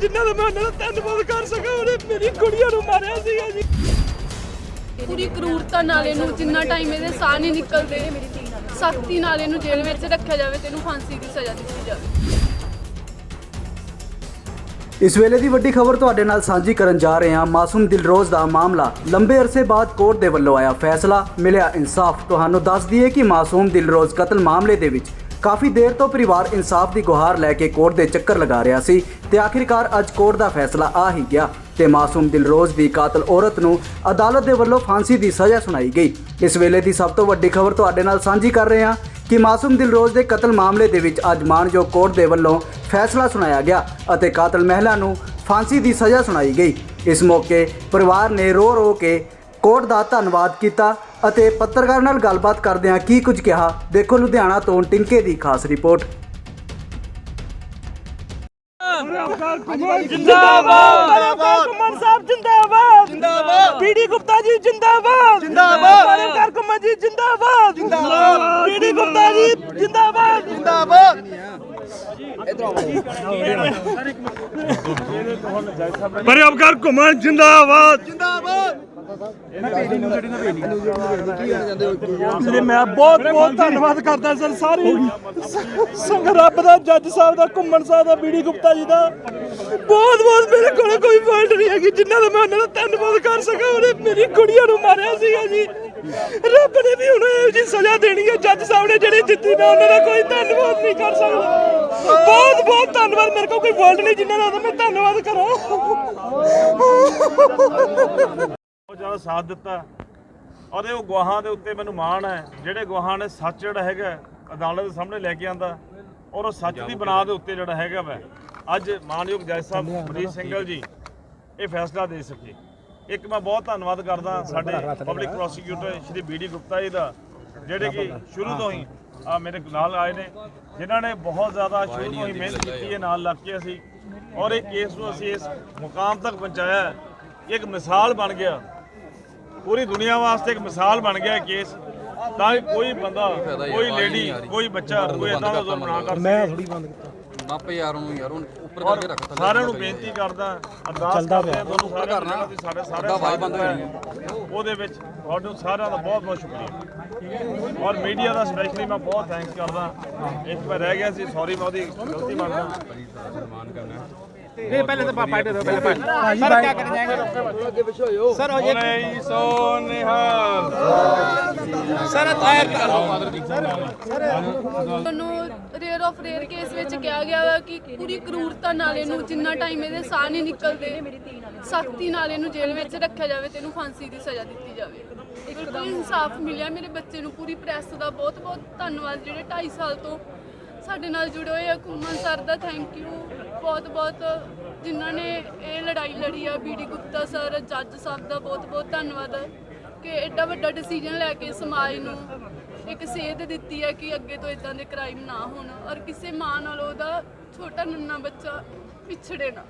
ਜਿਨ੍ਹਾਂ ਦਾ ਮੈਂ ਉਹਨਾਂ ਦਾ ਧੰਨਵਾਦ ਕਰ ਸਕਾਂ ਉਹਨੇ ਮੇਰੀ ਕੁੜੀਆਂ ਨੂੰ ਮਾਰਿਆ ਸੀਗਾ ਜੀ। ਪੂਰੀ ਕਰੂਰਤਾ ਨਾਲ ਇਹਨੂੰ ਜਿੰਨਾ ਟਾਈਮ ਇਹਦੇ ਸਾਹ ਨਹੀਂ ਨਿਕਲਦੇ ਸਖਤੀ ਨਾਲ ਇਹਨੂੰ ਜੇਲ੍ਹ ਵਿੱਚ ਰੱਖਿਆ ਜਾਵੇ ਤੇ ਇਹਨੂੰ ਫਾਂਸੀ ਦੀ ਸਜ਼ਾ ਦਿੱਤੀ ਜਾਵੇ। ਇਸ ਵੇਲੇ ਦੀ ਵੱਡੀ ਖਬਰ ਤੁਹਾਡੇ ਨਾਲ ਸਾਂਝੀ ਕਰਨ ਜਾ ਰਹੇ ਹਾਂ। ਮਾਸੂਮ ਦਿਲਰੋਜ਼ ਦਾ ਮਾਮਲਾ। ਲੰਬੇ ਅਰਸੇ ਬਾਅਦ ਕੋਰਟ ਦੇ ਵੱਲੋਂ ਆਇਆ ਫੈਸਲਾ ਮਿਲਿਆ ਇਨਸਾਫ। ਤੁਹਾਨੂੰ ਦੱਸ ਦਈਏ ਕਿ ਮਾਸੂਮ ਦਿਲਰੋਜ਼ ਕਤਲ ਮਾਮਲੇ ਦੇ ਵਿੱਚ ਕਾਫੀ ਦੇਰ ਤੋਂ ਪਰਿਵਾਰ ਇਨਸਾਫ ਦੀ ਗੁਹਾਰ ਲੈ ਕੇ ਕੋਰਟ ਦੇ ਚੱਕਰ ਲਗਾ ਰਿਹਾ ਸੀ ਤੇ ਆਖਿਰਕਾਰ ਅੱਜ ਕੋਰਟ ਦਾ ਫੈਸਲਾ ਆ ਹੀ ਗਿਆ ਤੇ ਮਾਸੂਮ ਦਿਲਰੋਜ਼ ਦੀ ਕਾਤਲ ਔਰਤ ਨੂੰ ਅਦਾਲਤ ਦੇ ਵੱਲੋਂ ਫਾਂਸੀ ਦੀ ਸਜ਼ਾ ਸੁਣਾਈ ਗਈ। ਇਸ ਵੇਲੇ ਦੀ ਸਭ ਤੋਂ ਵੱਡੀ ਖਬਰ ਤੁਹਾਡੇ ਨਾਲ ਸਾਂਝੀ ਕਰ ਰਹੇ ਹਾਂ ਕਿ ਮਾਸੂਮ ਦਿਲਰੋਜ਼ ਦੇ ਕਤਲ ਮਾਮਲੇ ਦੇ ਵਿੱਚ ਅੱਜ ਮਾਨਯੋਗ ਕੋਰਟ ਦੇ ਵੱਲੋਂ ਫੈਸਲਾ ਸੁਣਾਇਆ ਗਿਆ ਅਤੇ ਕਾਤਲ ਮਹਿਲਾ ਨੂੰ ਫਾਂਸੀ ਦੀ ਸਜ਼ਾ ਸੁਣਾਈ ਗਈ। ਇਸ ਮੌਕੇ ਪਰਿਵਾਰ ਨੇ ਰੋ ਰੋ ਕੇ ਕੋਰਟ ਦਾ ਧੰਨਵਾਦ ਕੀਤਾ ਅਤੇ ਪੱਤਰਕਾਰ ਨਾਲ ਗੱਲਬਾਤ ਕਰਦਿਆਂ ਕੀ ਕੁਝ ਕਿਹਾ ਦੇਖੋ ਲੁਧਿਆਣਾ ਤੋਂ ਟਿੰਕੇ ਦੀ ਖਾਸ ਰਿਪੋਰਟ। ਜਿੰਦਾਬਾਦ! ਕੁਮਾਰ ਸਾਹਿਬ ਜਿੰਦਾਬਾਦ! ਜਿੰਦਾਬਾਦ! ਬੀਡੀ ਗੁਪਤਾ ਜੀ ਜਿੰਦਾਬਾਦ! ਜਿੰਦਾਬਾਦ! ਪਰਮਕਾਰ ਕੁਮਾਰ ਜੀ ਜਿੰਦਾਬਾਦ! ਜਿੰਦਾਬਾਦ! ਬੀਡੀ ਗੁਪਤਾ ਜੀ ਜਿੰਦਾਬਾਦ! ਜਿੰਦਾਬਾਦ! ਪਰਮਕਾਰ ਕੁਮਾਰ ਜਿੰਦਾਬਾਦ! ਜੀ, ਮੈਂ ਬਹੁਤ ਬਹੁਤ ਧੰਨਵਾਦ ਕਰਦਾ ਸਰ, ਸਾਰੇ ਸੰਗ ਰੱਬ ਦਾ, ਜੱਜ ਸਾਹਿਬ ਦਾ, ਘੁੰਮਣ ਸਾਹਿਬ ਦਾ, ਬੀੜੀ ਗੁਪਤਾ ਜੀ ਦਾ। ਬਹੁਤ ਬਹੁਤ ਮੇਰੇ ਕੋਲ ਕੋਈ ਫਾਲਟ ਨਹੀਂ ਹੈਗੀ, ਜਿਨ੍ਹਾਂ ਦਾ ਮੈਂ ਉਹਨਾਂ ਦਾ ਧੰਨਵਾਦ ਕਰ ਸਕਾਂ, ਉਹਨੇ ਮੇਰੀ ਕੁੜੀਆਂ ਨੂੰ ਮਾਰਿਆ ਸੀਗਾ ਜੀ। ਰੱਬ ਨੇ ਵੀ ਹੁਣ ਇਹੋ ਜੀ ਸਜ਼ਾ ਦੇਣੀ ਹੈ, ਜੱਜ ਸਾਹਿਬ ਨੇ ਜਿਹੜੀ ਦਿੱਤੀ ਨਾ ਉਹਨਾਂ ਦਾ ਕੋਈ ਧੰਨਵਾਦ ਨਹੀਂ ਕਰ ਸਕਦਾ। ਬਹੁਤ ਬਹੁਤ ਧੰਨਵਾਦ, ਮੇਰੇ ਕੋਲ ਕੋਈ ਵਰਡ ਨਹੀਂ, ਜਿਨ੍ਹਾਂ ਦਾ ਮੈਂ ਧੰਨਵਾਦ ਕਰਾਂ। ਜ਼ਿਆਦਾ ਸਾਥ ਦਿੱਤਾ। ਔਰ ਉਹ ਗਵਾਹਾਂ ਦੇ ਉੱਤੇ ਮੈਨੂੰ ਮਾਣ ਹੈ। ਜਿਹੜੇ ਗਵਾਹਾਂ ਨੇ ਸੱਚ ਜਿਹੜਾ ਹੈਗਾ ਅਦਾਲਤ ਦੇ ਸਾਹਮਣੇ ਲੈ ਕੇ ਆਂਦਾ ਔਰ ਉਹ ਸੱਚ ਦੀ ਬਣਾ ਦੇ ਉੱਤੇ ਜਿਹੜਾ ਹੈਗਾ ਵੈ। ਅੱਜ ਮਾਨਯੋਗ ਜੱਜ ਸਾਹਿਬ ਮਨੀਸ਼ ਸਿੰਘਲ ਜੀ ਇਹ ਫੈਸਲਾ ਦੇ ਸਕੇ। ਇੱਕ ਮੈਂ ਬਹੁਤ ਧੰਨਵਾਦ ਕਰਦਾ ਸਾਡੇ public prosecutor Shri B D Gupta ji ਦਾ ਜਿਹੜੇ ਕਿ ਸ਼ੁਰੂ ਤੋਂ ਹੀ ਆ ਮੇਰੇ ਨਾਲ ਆਏ ਨੇ। ਜਿਨ੍ਹਾਂ ਨੇ ਬਹੁਤ ਜ਼ਿਆਦਾ ਸ਼ੁਰੂ ਤੋਂ ਹੀ ਮਿਹਨਤ ਕੀਤੀ ਹੈ ਨਾਲ ਲੱਗ ਕੇ ਅਸੀਂ। ਔਰ ਇਹ ਕੇਸ ਨੂੰ ਅਸੀਂ ਇਸ ਮੁਕਾਮ ਤੱਕ ਪਹੁੰਚਾਇਆ। ਇੱਕ ਮਿਸਾਲ ਬਣ ਗਿਆ। ਪੂਰੀ ਦੁਨੀਆ ਵਾਸਤੇ ਇੱਕ ਮਿਸਾਲ ਬਣ ਗਿਆ ਇਹ ਕੇਸ। ਤਾਂ ਕਿ ਕੋਈ ਬੰਦਾ ਕੋਈ ਲੇਡੀ ਕੋਈ ਬੱਚਾ ਕੋਈ ਇਦਾਂ ਦਾ ਜ਼ੁਲਮ ਨਾ ਕਰ ਮੈਂ ਥੋੜੀ ਨੱਪ ਯਾਰ ਉਹਨੂੰ ਯਾਰ ਉਹਨੂੰ ਉੱਪਰ ਕਰਕੇ ਰੱਖ ਥੱਲੇ ਸਾਰਿਆਂ ਨੂੰ ਬੇਨਤੀ ਕਰਦਾ ਅਰਦਾਸ ਕਰਦੇ ਹਾਂ ਤੁਹਾਨੂੰ ਸਾਰਿਆਂ ਨੂੰ ਕਿ ਸਾਡੇ ਸਾਰੇ ਆਵਾਜ਼ ਬੰਦ ਸਾਥ ਹੈ। ਉਹਦੇ ਵਿੱਚ ਤੁਹਾਨੂੰ ਸਾਰਿਆਂ ਦਾ ਬਹੁਤ ਬਹੁਤ ਸ਼ੁਕਰੀਆ। ਔਰ ਮੀਡੀਆ ਦਾ ਸਪੈਸ਼ਲੀ ਮੈਂ ਬਹੁਤ ਥੈਂਕਸ ਕਰਦਾ। ਇੱਕ ਮੈਂ ਰਹਿ ਗਿਆ ਸੀ ਸੌਰੀ ਮੈਂ ਉਹਦੀ ਗਲਤੀ ਮੰਨਦਾ। ਨਹੀਂ ਪਹਿਲੇ ਤਾਂ ਪਾਪਾ ਦੇ ਪਹਿਲੇ ਪਾਪਾ ਸਰ ਕੀ ਕਰ ਜਾਏਗੇ ਅੱਗੇ ਪਿੱਛੇ ਹੋਇਓ। ਸਰ ਹੋ ਜੇ ਸੋ ਨਿਹਾਲ ਸਰ ਸਰ ਤੁਹਾਨੂੰ ਰੇਅਰ ਆਫ ਰੇਅਰ ਕੇਸ ਵਿੱਚ ਕਿਹਾ ਗਿਆ ਵਾ ਕਿ ਪੂਰੀ ਕਰੂਰਤਾ ਨਾਲ ਇਹਨੂੰ ਜਿੰਨਾ ਟਾਈਮ ਇਹਦੇ ਸਾਹ ਨਹੀਂ ਨਿਕਲਦੇ ਸਖਤੀ ਨਾਲ ਇਹਨੂੰ ਜੇਲ੍ਹ ਵਿੱਚ ਰੱਖਿਆ ਜਾਵੇ ਤੇ ਇਹਨੂੰ ਫਾਂਸੀ ਦੀ ਸਜ਼ਾ ਦਿੱਤੀ ਜਾਵੇ। ਬਿਲਕੁਲ ਇਨਸਾਫ ਮਿਲਿਆ ਮੇਰੇ ਬੱਚੇ ਨੂੰ। ਪੂਰੀ ਪ੍ਰੈਸ ਦਾ ਬਹੁਤ ਬਹੁਤ ਧੰਨਵਾਦ। ਜਿਹੜੇ 2.5 ਸਾਲ ਤੋਂ ਸਾਡੇ ਨਾਲ ਜੁੜੇ ਹੋਏ ਆ ਸਰ ਦਾ ਥੈਂਕ ਯੂ ਬਹੁਤ ਬਹੁਤ ਜਿਨ੍ਹਾਂ ਨੇ ਇਹ ਲੜਾਈ ਲੜੀ ਆ ਬੀਡੀ ਗੁਪਤਾ ਸਰ, ਜੱਜ ਸਾਹਿਬ ਦਾ ਬਹੁਤ ਬਹੁਤ ਧੰਨਵਾਦ ਕਿ ਐਡਾ ਵੱਡਾ ਡਿਸੀਜਨ ਲੈ ਕੇ ਸਮਾਜ ਨੂੰ ਇੱਕ ਸੇਧ ਦਿੱਤੀ ਹੈ ਕਿ ਅੱਗੇ ਤੋਂ ਇਦਾਂ ਦੇ ਕ੍ਰਾਈਮ ਨਾ ਹੋਣ ਔਰ ਕਿਸੇ ਮਾਂ ਨਾਲ ਉਹਦਾ ਛੋਟਾ ਨੰਨਾ ਬੱਚਾ ਪਿਛੜੇ ਨਾ।